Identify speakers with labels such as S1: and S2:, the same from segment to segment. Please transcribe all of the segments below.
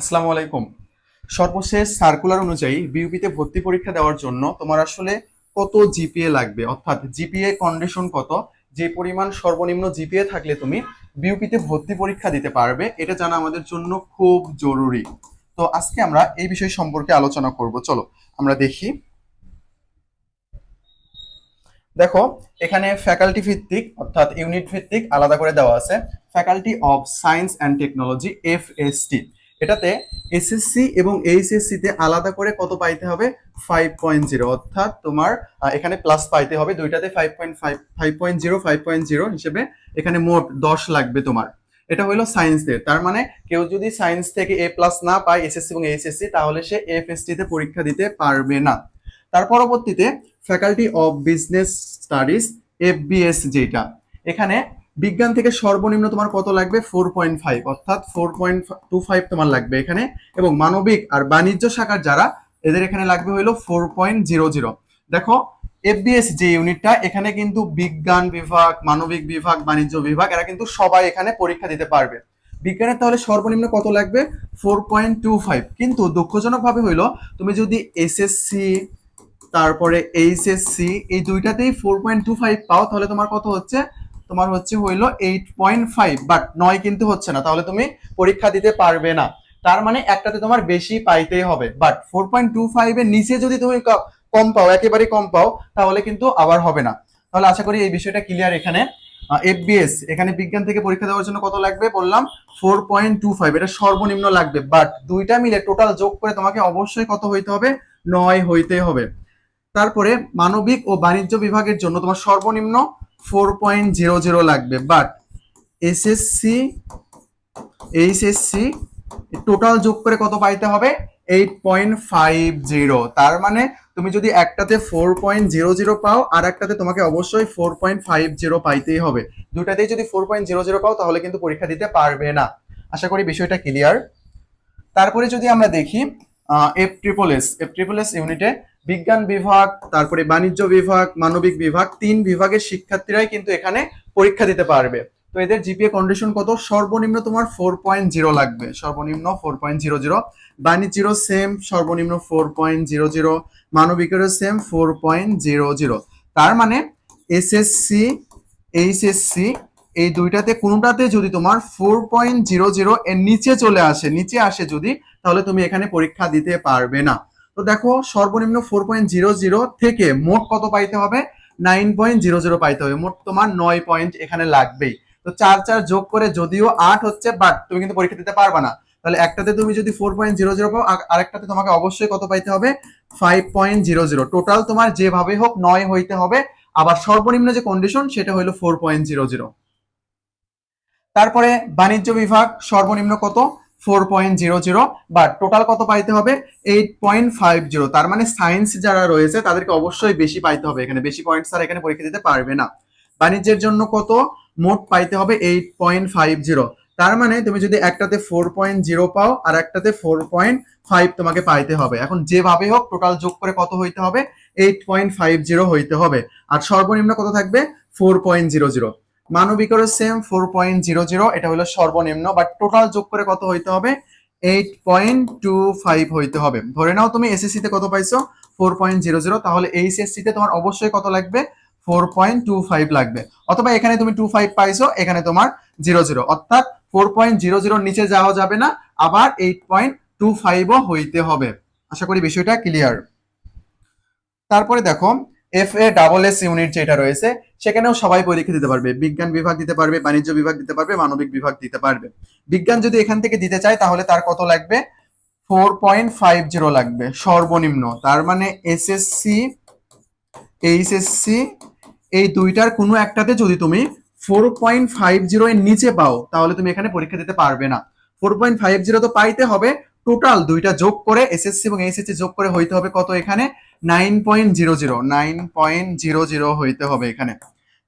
S1: আসসালামু আলাইকুম। সর্বশেষ সার্কুলার অনুযায়ী বিউপিতে ভর্তি পরীক্ষা দেওয়ার জন্য তোমার আসলে কত জিপিএ লাগবে? অর্থাৎ জিপিএ কন্ডিশন কত? যে পরিমাণ সর্বনিম্ন জিপিএ থাকলে তুমি বিউপিতে ভর্তি পরীক্ষা দিতে পারবে, এটা জানা আমাদের জন্য খুব জরুরি। তো আজকে আমরা এই বিষয় সম্পর্কে আলোচনা করব। চলো, আমরা দেখি। দেখো, এখানে ফ্যাকাল্টি ভিত্তিক, অর্থাৎ ইউনিট ভিত্তিক, আলাদা করে দেওয়া আছে। Faculty of science and technology FST এটাতে এসএসসি এবং এইচএসসি তে আলাদা করে কত পাইতে হবে? ফাইভ পয়েন্ট জিরো অর্থাৎ তোমার এখানে প্লাস পাইতে হবে। দুইটাতে five point five five point zero five point zero হিসেবে এখানে মোট দশ লাগবে তোমার। এটা হলো সায়েন্সদের তার মানে কেউ যদি সায়েন্স থেকে এ প্লাস না পায় এসএসসি এবং এইচএসসি তাহলে সে এফএসটি তে পরীক্ষা দিতে পারবে না। তার পরবর্তীতে faculty of business studies FBS যেটা। এখানে বিজ্ঞান থেকে সর্বনিম্ন তোমার কত লাগবে? ফোর পয়েন্ট ফাইভ অর্থাৎ ফোর পয়েন্ট টু ফাইভ তোমার লাগবে এখানে। এবং মানবিক আর বাণিজ্য শাখার যারা, এদের এখানে লাগবে হলো ফোর পয়েন্ট জিরো জিরো দেখো এফবিএস যে ইউনিটটা, এখানে কিন্তু বিজ্ঞান বিভাগ, মানবিক বিভাগ, বাণিজ্য বিভাগ, এরা কিন্তু সবাই এখানে পরীক্ষা দিতে পারবে। বিজ্ঞানের তাহলে সর্বনিম্ন কত লাগবে? ফোর পয়েন্ট টু ফাইভ কিন্তু দুঃখজনক ভাবে হইল, তুমি যদি এসএসসি তারপরে এইচএসসি এই দুইটাতেই ফোর পয়েন্ট টু ফাইভ পাও, তাহলে তোমার কত হচ্ছে? তোমার হচ্ছে হইল এইট পয়েন্ট ফাইভ বাট নয় কিন্তু হচ্ছে না, তাহলে তুমি পরীক্ষা দিতে পারবে না। তার মানে একটাতে তোমার বেশি পাইতেই হবে but four point two five এর নিচে যদি তুমি কম পাও, একেবারে কম পাও, তাহলে কিন্তু আবার হবে না। তাহলে আশা করি এই বিষয়টা ক্লিয়ার এখানে। এফবিএস এখানে বিজ্ঞান থেকে পরীক্ষা দেওয়ার জন্য কত লাগবে? বললাম ফোর পয়েন্ট টু ফাইভ এটা সর্বনিম্ন লাগবে বাট দুইটা মিলে টোটাল যোগ করে তোমাকে অবশ্যই কত হইতে হবে? নয় হইতে হবে। তারপরে মানবিক ও বাণিজ্য বিভাগের জন্য তোমার সর্বনিম্ন ফোর পয়েন্ট জিরো জিরো লাগবে বাট এসএসসি এইচএসসি টোটাল যোগ করে কত পাইতে হবে? এইট পয়েন্ট ফাইভ জিরো তার মানে তুমি যদি একটাতে ফোর পয়েন্ট জিরো জিরো পাও, আর একটাতে তোমাকে অবশ্যই ফোর পয়েন্ট ফাইভ জিরো পাইতেই হবে। দুটাতেই যদি ফোর পয়েন্ট জিরো জিরো পাও, তাহলে কিন্তু পরীক্ষা দিতে পারবে না। আশা করি বিষয়টা ক্লিয়ার তারপরে যদি আমরা দেখি F triple S F triple S ইউনিটে বিজ্ঞান বিভাগ, তারপরে বাণিজ্য বিভাগ, মানবিক বিভাগ, তিন বিভাগের শিক্ষার্থীরাই কিন্তু এখানে পরীক্ষা দিতে পারবে। তো এদের জিপিএ কন্ডিশন কত? সর্বনিম্ন তোমার ফোর পয়েন্ট জিরো লাগবে। সর্বনিম্ন ফোর পয়েন্ট জিরো জিরো বাণিজ্যেরও সেম সর্বনিম্ন four point zero zero মানবিকেরও same four point zero zero তার মানে এসএসসি এইচএসসি এই দুইটাতে কোনোটাতে যদি তোমার ফোর পয়েন্ট জিরো জিরো এর নিচে চলে আসে, নিচে আসে যদি, তাহলে তুমি এখানে পরীক্ষা দিতে পারবে না। তো দেখো সর্বনিম্ন ফোর পয়েন্ট জিরো জিরো থেকে মোট কত পাইতে হবে? নাইন পয়েন্ট জিরো জিরো পাইতে হবে। মোট তোমার নয় পয়েন্ট এখানে লাগবেই। তো চার চার যোগ করে যদিও আট হচ্ছে বাট তুমি কিন্তু পরীক্ষা দিতে পারবে না। তাহলে একটাতে তুমি যদি ফোর পয়েন্ট জিরো জিরো পাও, আর- আরেকটাতে তোমাকে অবশ্যই কত পাইতে হবে? Five point zero zero total তোমার যেভাবে হোক নয় হইতে হবে। আবার সর্বনিম্ন যে কন্ডিশন সেটা হলো ফোর পয়েন্ট জিরো জিরো তারপরে বাণিজ্য বিভাগ সর্বনিম্ন কত? ফোর পয়েন্ট জিরো জিরো বা টোটাল কত পাইতে হবে? এইট পয়েন্ট ফাইভ জিরো তার মানে সায়েন্স যারা রয়েছে, তাদেরকে অবশ্যই বেশি পাইতে হবে এখানে। বেশি পয়েন্ট স্যার এখানে পরীক্ষা দিতে পারবে না। বাণিজ্যের জন্য কত? মোট পাইতে হবে এইট পয়েন্ট ফাইভ জিরো তার মানে তুমি যদি একটাতে ফোর পয়েন্ট জিরো পাও, আর একটাতে ফোর পয়েন্ট ফাইভ তোমাকে পাইতে হবে। এখন যেভাবে হোক টোটাল যোগ করে কত হইতে হবে? এইট পয়েন্ট ফাইভ জিরো হইতে হবে। আর সর্বনিম্ন কত থাকবে? Four point zero zero মানবিকেরও same four point zero zero এটা হলো সর্বনিম্ন বাট টোটাল যোগ করে কত হইতে হবে? এইট পয়েন্ট টু ফাইভ হইতে হবে। ধরে নাও তুমি এসএসসি তে কত পাইছো? ফোর পয়েন্ট জিরো জিরো তাহলে এইচএসসি তে তোমার অবশ্যই কত লাগবে? ফোর পয়েন্ট টু ফাইভ লাগবে। অথবা এখানে তুমি টু ফাইভ পাইছো, এখানে তোমার জিরো জিরো অর্থাৎ ফোর পয়েন্ট জিরো জিরোর নিচে যাওয়া যাবে না, আবার এইট পয়েন্ট টু ফাইভও হইতে হবে। আশা করি বিষয়টা ক্লিয়ার তারপরে দেখো F A double S unit যেটা রয়েছে, সেখানেও সবাই পরীক্ষা দিতে পারবে। বিজ্ঞান বিভাগ দিতে পারবে, বাণিজ্য বিভাগ দিতে পারবে, মানবিক বিভাগ দিতে পারবে। বিজ্ঞান যদি এখান থেকে দিতে চায়, তাহলে তার কত লাগবে? ফোর পয়েন্ট ফাইভ জিরো লাগবে, সর্বনিম্ন। তার মানে এসএসসি এইচএসসি এই দুইটার কোনো একটাতে যদি তুমি ফোর পয়েন্ট ফাইভ জিরো এর নিচে পাও, তাহলে তুমি এখানে পরীক্ষা দিতে পারবে না। ফোর পয়েন্ট ফাইভ জিরো তো পাইতে হবে টোটাল দুইটা যোগ করে এসএসসি এবং এইচএসসি যোগ করে হইতে হবে কত এখানে? Nine point zero zero nine point zero zero হইতে হবে এখানে।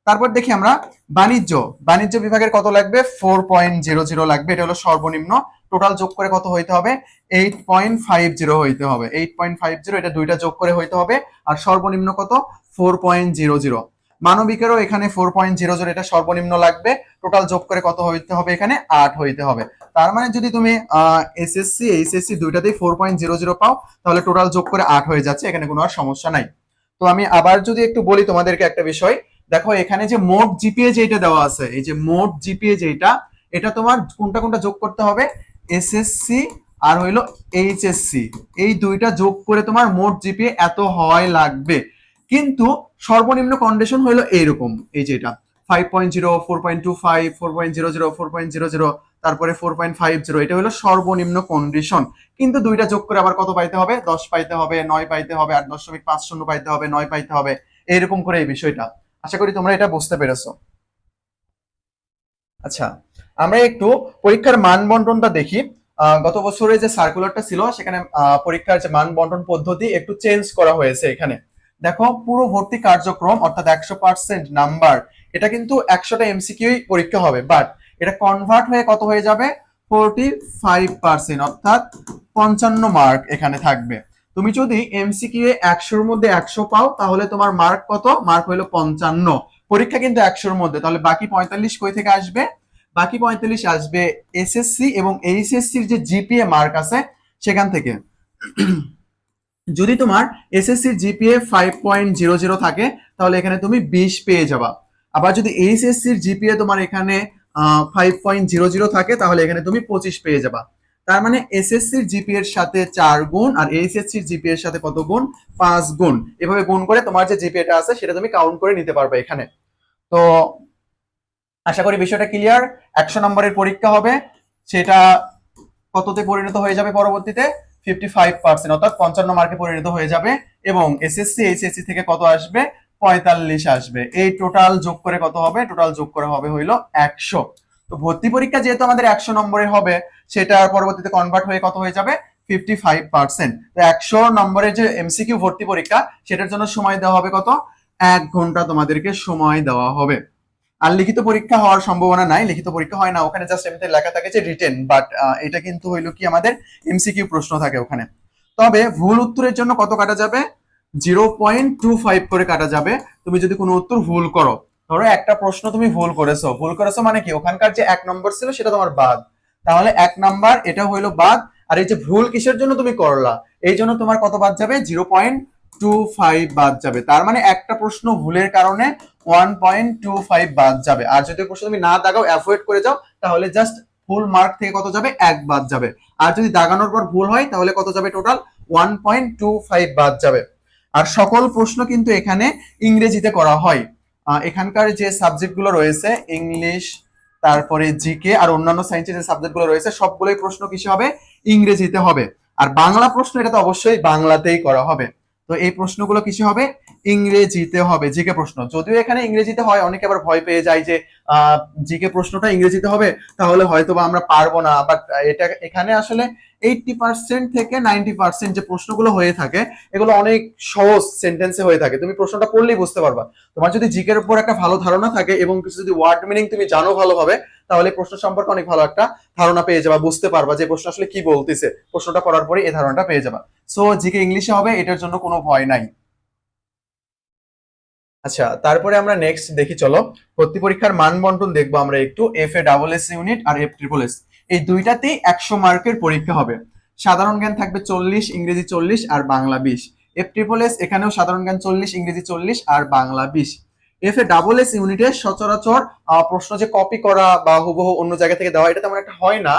S1: তারপর দেখি আমরা বাণিজ্য। বাণিজ্য বিভাগের কত লাগবে? ফোর পয়েন্ট জিরো জিরো লাগবে। এটা হলো সর্বনিম্ন। টোটাল যোগ করে কত হইতে হবে? এইট পয়েন্ট ফাইভ জিরো হইতে হবে। এইট পয়েন্ট ফাইভ জিরো এটা দুইটা যোগ করে হইতে হবে। আর সর্বনিম্ন কত? ফোর পয়েন্ট জিরো জিরো মানবিকেরও এখানে ফোর পয়েন্ট জিরো জিরো এটা সর্বনিম্ন লাগবে। টোটাল যোগ করে কত হইতে হবে এখানে? আট হইতে হবে। তার মানে যদি তুমি এসএসসি এইচএসসি দুইটাতেই ফোর পয়েন্ট জিরো জিরো পাও, তাহলে টোটাল যোগ করে আট হয়ে যাচ্ছে, এখানে কোনো আর সমস্যা নাই। তো আমি আবার যদি একটু বলি তোমাদেরকে একটা বিষয়, দেখো এখানে যে মোট জিপিএ যেটা দেওয়া আছে, এই যে মোট জিপিএ যেটা এটা তোমার কোনটা কোনটা যোগ করতে হবে? এসএসসি আর হইল এইচএসসি এই দুইটা যোগ করে তোমার মোট জিপিএ এত হওয়াই লাগবে। কিন্তু সর্বনিম্ন কন্ডিশন হইল এইরকম। এই যে এটা five point zero four point two five four point zero zero four point zero zero তারপরে ফোর পয়েন্ট ফাইভ জিরো এটা হলো সর্বনিম্ন কন্ডিশন কিন্তু দুইটা যোগ করে আবার কত পাইতে হবে? দশ পাইতে হবে, নয় পাইতে হবে, আট দশমিক পাঁচ শূন্য পাইতে হবে, নয় পাইতে হবে এরকম করে এই বিষয়টা। আশা করি তোমরা এটা বুঝতে পেরেছ। আচ্ছা আমরা একটু পরীক্ষার মান বন্টনটা দেখি গত বছরে যে সার্কুলারটা ছিল, সেখানে পরীক্ষার যে মান বন্টন পদ্ধতি একটু চেঞ্জ করা হয়েছে এখানে। দেখো, পুরো ভর্তি কার্যক্রম, অর্থাৎ একশো পার্সেন্ট নাম্বার এটা কিন্তু একশোটা এমসিকিউই পরীক্ষা হবে। বাট এটা কনভার্ট হয়ে কত হয়ে যাবে? ফোরটি ফাইভ পার্সেন্ট অর্থাৎ পঞ্চান্ন মার্ক এখানে থাকবে। তুমি যদি এমসিকিউ এ একশোর মধ্যে একশো পাও, তাহলে তোমার মার্ক কত? মার্ক হলো পঞ্চান্ন। পরীক্ষা কিন্তু একশোর মধ্যে, তাহলে বাকি পঁয়তাল্লিশ কই থেকে আসবে? বাকি পঁয়তাল্লিশ আসবে এসএসসি এবং এইচএসসির যে জিপিএ মার্ক আছে, সেখান থেকে। যদি তোমার এসএসসির GPA five point zero zero থাকে, তাহলে এখানে তুমি বিশ পেয়ে যাবা। আবার যদি এইচএসসির জিপিএ তোমার এখানে ফাইভ পয়েন্ট জিরো জিরো থাকে, তাহলে এখানে তুমি পঁচিশ পেয়ে যাবা। তার মানে এসএসসির জিপি এর সাথে চার গুণ আর এইচএসসির জিপি এর সাথে কত গুণ? পাঁচ গুণ। এভাবে গুণ করে তোমার যে জিপিএটা আছে, সেটা তুমি কাউন্ট করে নিতে পারবে এখানে। তো আশা করি বিষয়টা ক্লিয়ার একশো নম্বরের পরীক্ষা হবে। সেটা কততে পরিণত হয়ে যাবে পরবর্তীতে? ফিফটি ফাইভ পার্সেন্ট অর্থাৎ পঞ্চান্ন মার্কে পরিণত হয়ে যাবে এবং এসএসসি এইচএসসি থেকে কত আসবে? পঁয়তাল্লিশ আসবে। এই টোটাল যোগ করে কত হবে? টোটাল যোগ করে হবে হইল একশো। তো ভর্তি পরীক্ষা যেহেতু আমাদের একশো নম্বরে হবে, সেটা পরবর্তীতে কনভার্ট হয়ে কত হয়ে যাবে? ফিফটি ফাইভ পার্সেন্ট তো একশো নম্বরের যে এমসিকিউ ভর্তি পরীক্ষা, সেটার জন্য সময় দেওয়া হবে কত? এক ঘণ্টা তোমাদেরকে সময় দেওয়া হবে। আর লিখিত পরীক্ষা হওয়ার সম্ভাবনা নাই, লিখিত পরীক্ষা হয় না। ওখানে জাস্ট এমনিতে লেখা থাকে যে রিটেন বাট এটা কিন্তু হইল কি আমাদের এমসিকিউ প্রশ্ন থাকে ওখানে। তবে ভুল উত্তরের জন্য কত কাটা যাবে? জিরো পয়েন্ট টু ফাইভ করে কাটা যাবে। তুমি যদি কোনো উত্তর ভুল করো, ধরো একটা প্রশ্ন তুমি ভুল করেছ। ভুল করেছ মানে কি? ওখানকার যে এক নম্বর ছিল সেটা তোমার বাদ। তাহলে এক নাম্বার, এটা হইল বাদ। আর এই যে ভুল কিসের জন্য তুমি করলা, এই জন্য তোমার কত বাদ যাবে? জিরো পয়েন্ট টু ফাইভ বাদ যাবে। তার মানে একটা প্রশ্ন ভুলের কারণে ওয়ান পয়েন্ট টু ফাইভ বাদ যাবে। আর যদি প্রশ্ন তুমি না দাগাও অ্যাভয়েড করে যাও, তাহলে জাস্ট ফুল মার্ক থেকে কত যাবে? এক বাদ যাবে। আর যদি দাগানোর পর ভুল হয়, তাহলে কত যাবে total one point two five বাদ যাবে। আর সকল প্রশ্ন কিন্তু এখানে ইংরেজিতে করা হয়। এখানকার যে সাবজেক্টগুলো রয়েছে ইংলিশ তারপরে জিকে আর অন্যান্য সায়েন্সের যে সাবজেক্টগুলো রয়েছে, সবগুলোই প্রশ্ন কিসে হবে? ইংরেজিতে হবে। আর বাংলা প্রশ্ন এটা তো অবশ্যই বাংলাতেই করা হবে। তো এই প্রশ্নগুলো কিছু হবে? ইংরেজিতে হবে। জিকে প্রশ্ন? যদিও এখানে ইংরেজিতে হয়, অনেকে আবার ভয় পেয়ে যায় যে জিকে প্রশ্নটা ইংরেজিতে হবে, তাহলে হয়তো বা আমরা পারব না। বাট এটা এখানে আসলে এইটটি পার্সেন্ট থেকে নাইনটি পার্সেন্ট যে প্রশ্নগুলো হয়ে থাকে, এগুলো অনেক সহজ সেন্টেন্সে হয়ে থাকে। তুমি প্রশ্নটা পড়লেই বুঝতে পারবা। তোমার যদি জিকের উপর একটা ভালো ধারণা থাকে এবং কিছু যদি ওয়ার্ড মিনিং তুমি জানো ভালোভাবে, তাহলে প্রশ্ন সম্পর্কে অনেক ভালো একটা ধারণা পেয়ে যাবা, বুঝতে পারবা যে প্রশ্ন আসলে কি বলতেছে। প্রশ্নটা পড়ার পরে এই ধারণাটা পেয়ে যাবা। সো জিকে ইংলিশে হবে, এটার জন্য কোনো ভয় নাই। আচ্ছা তারপরে আমরা নেক্সট দেখি, চলো। ভর্তি পরীক্ষার মান বন্টন দেখব আমরা একটু। F A double S unit R F triple S এই দুইটাতেই একশো মার্কের পরীক্ষা হবে। সাধারণ জ্ঞান থাকবে চল্লিশ, ইংরেজি চল্লিশ আর বাংলা বিশ। এফ ট্রিপল এস এখানেও সাধারণ জ্ঞান চল্লিশ, ইংরেজি চল্লিশ আর বাংলা বিশ। এফ এ ডাবল এস ইউনিটে সচরাচর প্রশ্ন যে কপি করা বা হুবহু অন্য জায়গা থেকে দেওয়া, এটা তেমন একটা হয় না।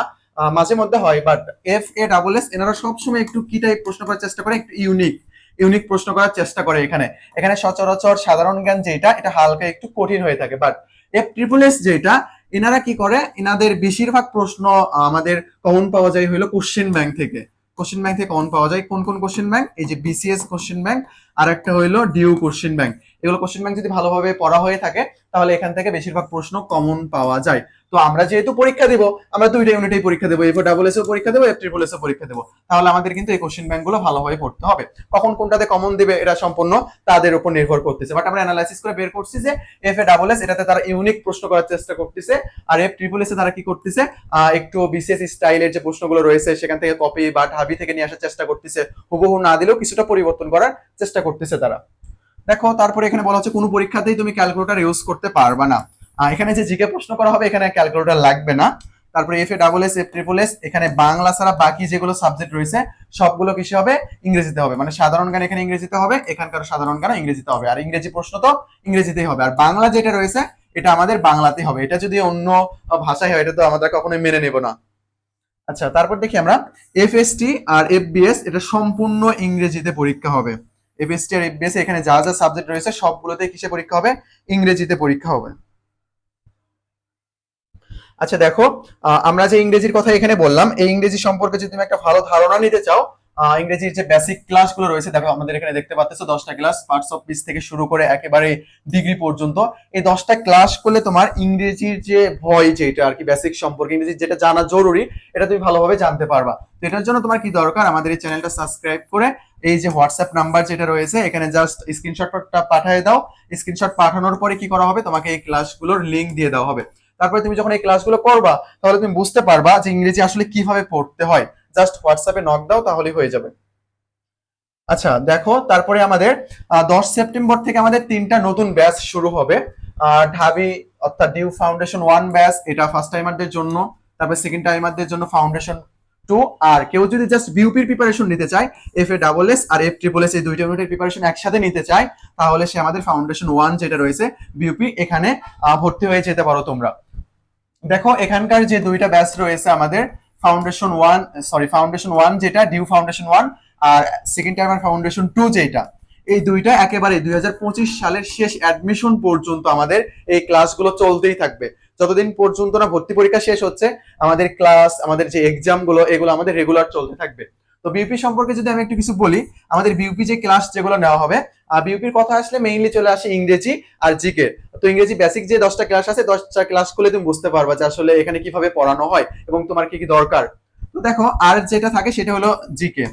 S1: মাঝে মধ্যে হয় but F A double S এনারা সবসময় একটু কি টাইপ প্রশ্ন করার চেষ্টা করে, একটু ইউনিক ইউনিক প্রশ্ন করার চেষ্টা করে এখানে। এখানে সচরাচর সাধারণ জ্ঞান যেটা, এটা হালকা একটু কঠিন হয়ে থাকে। বাট এফ ট্রিপল এস যেটা, এনারা কি করে? এনাদের বেশিরভাগ প্রশ্ন আমাদের কমন পাওয়া যায় হলো কোশ্চেন ব্যাংক থেকে। কোশ্চেন ব্যাংক থেকে কমন পাওয়া যায়। কোন কোন কোশ্চেন ব্যাংক এই যে বিসিএস কোশ্চেন ব্যাংক আর একটা হইল ডিউ কোশ্চেন ব্যাংক এগুলো কোশ্চেন ব্যাংক যদি ভালোভাবে পড়া হয়ে থাকে, তাহলে এখান থেকে বেশিরভাগ প্রশ্ন কমন পাওয়া যায়। তো আমরা যেহেতু পরীক্ষা দেবো, আমরা দুইটা ইউনিটেই পরীক্ষা দেবো এফ ডাবল এস পরীক্ষা দেবো এফ ট্রিপল এস পরীক্ষা দেবো। তাহলে আমাদের কিন্তু এই কোশ্চেন ব্যাংকগুলো ভালোভাবে পড়তে হবে। কখন কোনটাতে কমন দিবে, এটা সম্পূর্ণ তাদের উপর নির্ভর করতেছে। বাট আমরা অ্যানালাইসিস করে বের করছি যে এফ এ ডাবল এস এটাতে তারা ইউনিক প্রশ্ন করার চেষ্টা করতেছে, আর এফ ট্রিপল এস তারা কি করতেছে একটু বিশেষ স্টাইলের যে প্রশ্নগুলো রয়েছে, সেখান থেকে কপি বা ঢাবি থেকে নিয়ে আসার চেষ্টা করতেছে। হুবহু না দিলেও কিছুটা পরিবর্তন করার চেষ্টা করতেছে তারা। দেখো, তারপরে এখানে বলা হচ্ছে, কোনো পরীক্ষাতেই তুমি ক্যালকুলেটর ইউজ করতে পারবা না। এখানে যে জিকে প্রশ্ন করা হবে, এখানে ক্যালকুলেটর লাগবে না। তারপরে F A double S F triple S এখানে বাংলা ছাড়া বাকি যেগুলো সাবজেক্ট রয়েছে, সবগুলো কিসে হবে? ইংরেজিতে হবে। মানে সাধারণ জ্ঞান এখানে ইংরেজিতে হবে, এখানকার সাধারণ জ্ঞান ইংরেজিতে হবে। আর ইংরেজি প্রশ্ন তো ইংরেজিতেই হবে। আর বাংলা যেটা রয়েছে, এটা আমাদের বাংলাতেই হবে। এটা যদি অন্য ভাষায় হয়, এটা তো আমরা কখনোই মেনে নেব না। আচ্ছা তারপর দেখি আমরা এফএসটি আর এফবিএস এটা সম্পূর্ণ ইংরেজিতে পরীক্ষা হবে। এফএসটি আর এফবিএসসি এখানে যা যা সাবজেক্ট রয়েছে সবগুলোতে কিসে পরীক্ষা হবে? ইংরেজিতে পরীক্ষা হবে। আচ্ছা দেখো আমরা যে ইংরেজির কথা এখানে বললাম, এই ইংরেজি সম্পর্কে যদি তুমি একটা ভালো ধারণা নিতে চাও ইংরেজির যে বেসিক ক্লাসগুলো রয়েছে, দেখো আমাদের এখানে দেখতে পাচ্ছ, দশটা ক্লাস পার্টস অফ পিস থেকে শুরু করে একেবারে ডিগ্রি পর্যন্ত। এই দশটা ক্লাস করলে তোমার ইংরেজির যে ভয় যেটা আর কি বেসিক সম্পর্কে ইংরেজি যেটা জানা জরুরি, এটা তুমি ভালোভাবে জানতে পারবা। তো এটার জন্য তোমার কি দরকার? আমাদের এই চ্যানেলটা সাবস্ক্রাইব করে এই যে হোয়াটসঅ্যাপ নাম্বার যেটা রয়েছে, এখানে জাস্ট স্ক্রিনশটটা পাঠিয়ে দাও। স্ক্রিনশট পাঠানোর পরে কি করা হবে? তোমাকে এই ক্লাসগুলোর লিংক দিয়ে দেওয়া হবে। তারপরে তুমি যখন এই ক্লাসগুলো করবা, তাহলে তুমি বুঝতে পারবা যে ইংরেজি আসলে কীভাবে পড়তে হয়। জাস্ট হোয়াটসঅ্যাপে নক দাও, তাহলেই হয়ে যাবে। আচ্ছা দেখো, তারপরে আমাদের দশ সেপ্টেম্বর থেকে আমাদের তিনটা নতুন ব্যাচ শুরু হবে। ঢাবি, অর্থাৎ ডিউ ফাউন্ডেশন ওয়ান ব্যাচ এটা ফার্স্ট টাইমারদের জন্য, তারপরে সেকেন্ড টাইমারদের জন্য ফাউন্ডেশন টু আর কেউ যদি জাস্ট বিউপির প্রিপারেশন নিতে চায় এফ এ ডাবল এস আর এফ ট্রিপল এস এই দুইটা ইউনিটের প্রিপারেশন একসাথে নিতে চায়, তাহলে সে আমাদের ফাউন্ডেশন ওয়ান যেটা রয়েছে বিউপি এখানে ভর্তি হয়ে যেতে পারো তোমরা। দেখো, এখানকার যে দুইটা ব্যাচ রয়েছে আমাদের foundation one sorry foundation one যেটা ডিউ ফাউন্ডেশন ওয়ান আর সেকেন্ড টাইমার ফাউন্ডেশন টু যেটা। এই দুইটা একেবারে দুই হাজার পঁচিশ সালের শেষ অ্যাডমিশন পর্যন্ত আমাদের এই ক্লাসগুলো চলতেই থাকবে। যতদিন পর্যন্ত না ভর্তি পরীক্ষা শেষ হচ্ছে, আমাদের ক্লাস আমাদের যে এক্সামগুলো, এগুলো আমাদের রেগুলার চলতে থাকবে। তো বিউপি সম্পর্কে যদি আমি একটু কিছু বলি, আমাদের বিউপি যে ক্লাস যেগুলো নেওয়া হবে আর বিউপির কথা আসলে মেইনলি চলে আসে ইংরেজি আর জিকে তো ইংরেজি বেসিক যে দশটা ক্লাস আছে, দশটা ক্লাস করলে তুমি বুঝতে পারবা যে আসলে এখানে কীভাবে পড়ানো হয় এবং তোমার কি কি দরকার। তো দেখো, আর যেটা থাকে সেটা হলো জিকে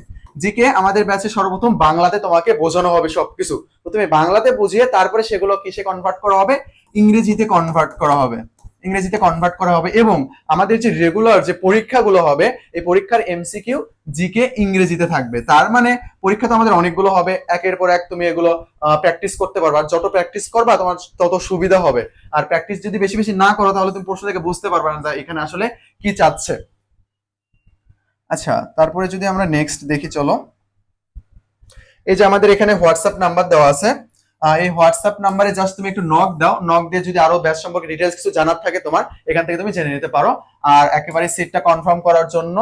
S1: জিকে আমাদের ব্যাচে সর্বপ্রথম বাংলাতে তোমাকে বোঝানো হবে সবকিছু। তো তুমি বাংলাতে বুঝিয়ে তারপরে সেগুলো কিসে কনভার্ট করা হবে? ইংরেজিতে কনভার্ট করা হবে। ইংরেজিতে কনভার্ট করা হবে এবং আমাদের যে রেগুলার যে পরীক্ষাগুলো হবে, এই পরীক্ষার এমসিকিউ জিকে ইংরেজিতে থাকবে। তার মানে পরীক্ষা তো আমাদের অনেকগুলো হবে। একের পর এক তুমি এগুলো প্র্যাকটিস করতে পারবা। যত প্র্যাকটিস করবা, তোমার তত সুবিধা হবে। আর প্র্যাকটিস যদি বেশি বেশি না করো, তাহলে তুমি প্রশ্ন থেকে বুঝতে পারবে না এখানে আসলে কি চাচ্ছে। আচ্ছা তারপরে যদি আমরা নেক্সট দেখি, চলো। এই যে আমাদের এখানে হোয়াটসঅ্যাপ নাম্বার দেওয়া আছে। এই হোয়াটসঅ্যাপ নাম্বারে জাস্ট তুমি একটু নক দাও। নক দিয়ে যদি আরও ব্যাচ সম্পর্কে ডিটেলস কিছু জানার থাকে তোমার, এখান থেকে তুমি জেনে নিতে পারো। আর একেবারে সিটটা কনফার্ম করার জন্য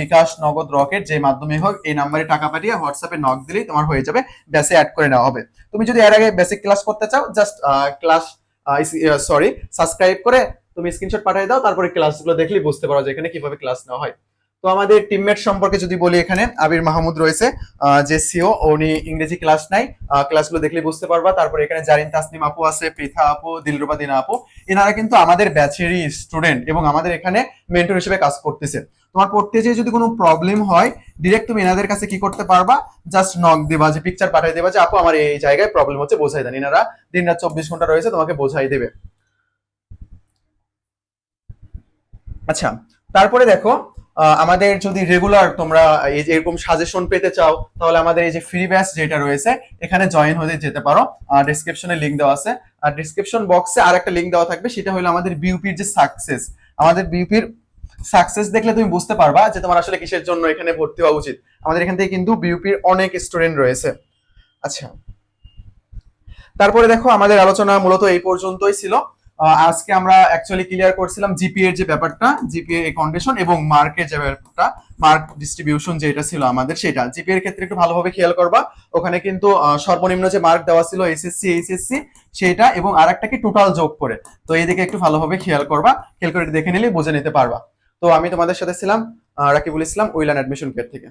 S1: বিকাশ নগদ রকেট যে মাধ্যমে হোক, এই নাম্বারে টাকা পাঠিয়ে হোয়াটসঅ্যাপে নক দিলেই তোমার হয়ে যাবে ব্যাচে অ্যাড করে নেওয়া হবে। তুমি যদি এর আগে বেসিক ক্লাস করতে চাও জাস্ট ক্লাস সরি সাবস্ক্রাইব করে তুমি স্ক্রিনশট পাঠিয়ে দাও, তারপরে ক্লাসগুলো দেখলেই বুঝতে পারো যে এখানে কীভাবে ক্লাস নেওয়া হয়। তো আমাদের টিমমেট সম্পর্কে যদি বলি এখানে, আবির মাহমুদ রয়েছে যে সিও উনি ইংরেজি ক্লাস নাই ক্লাসগুলো দেখলে বুঝতে পারবা। তারপরে এখানে জারিন তাসনিম আপু আছে, পৃথা আপু, দিলরুবা দিনা আপু। এনারা কিন্তু আমাদের ব্যাচেরই স্টুডেন্ট এবং আমাদের এখানে মেন্টর হিসেবে কাজ করতেছে। তোমার পড়তে যেয়ে যদি কোনো প্রবলেম হয় ডিরেক্ট তুমি এনাদের কাছে কি করতে পারবা? জাস্ট নক দেবা, যে পিকচার পাঠিয়ে দেবা যে, আপু, আমার এই জায়গায় প্রবলেম হচ্ছে, বোঝাই দেন। এনারা দিন রাত চব্বিশ ঘণ্টা রয়েছে, তোমাকে বোঝাই দেবে। আচ্ছা তারপরে দেখো আমাদের যদি রেগুলার তোমরা এরকম সাজেশন পেতে চাও, তাহলে আমাদের এই যে ফ্রি ব্যাচ যেটা রয়েছে, এখানে জয়েন হতে যেতে পারো। ডিসক্রিপশনে লিংক দেওয়া আছে। আর ডিসক্রিপশন বক্সে আর একটা লিংক দেওয়া থাকবে, সেটা হলো আমাদের বিউপির যে সাকসেস আমাদের বিউপির সাকসেস দেখলে তুমি বুঝতে পারবা যে তোমার আসলে কিসের জন্য এখানে ভর্তি হওয়া উচিত। আমাদের এখান থেকে কিন্তু বিউপির অনেক স্টুডেন্ট রয়েছে। আচ্ছা। তারপরে দেখো, আমাদের আলোচনা মূলত এই পর্যন্তই ছিল। আজকে আমরা অ্যাকচুয়ালি ক্লিয়ার করছিলাম জিপিএ এর যে ব্যাপারটা জিপিএ এর কন্ডিশন এবং মার্কের যে ব্যাপারটা মার্ক ডিস্ট্রিবিউশন যেটা ছিল আমাদের সেটা। জিপি এর ক্ষেত্রে একটু ভালোভাবে খেয়াল করবা, ওখানে কিন্তু সর্বনিম্ন যে মার্ক দেওয়া ছিল এসএসসি এইচএসসি সেটা এবং আরেকটা কি টোটাল যোগ করে। তো এই দিকে একটু ভালোভাবে খেয়াল করবা খেয়াল করে দেখে নিলে বুঝে নিতে পারবা। তো আমি তোমাদের সাথে ছিলাম রাকিবুল ইসলাম, উইলান অ্যাডমিশন কেয়ার থেকে।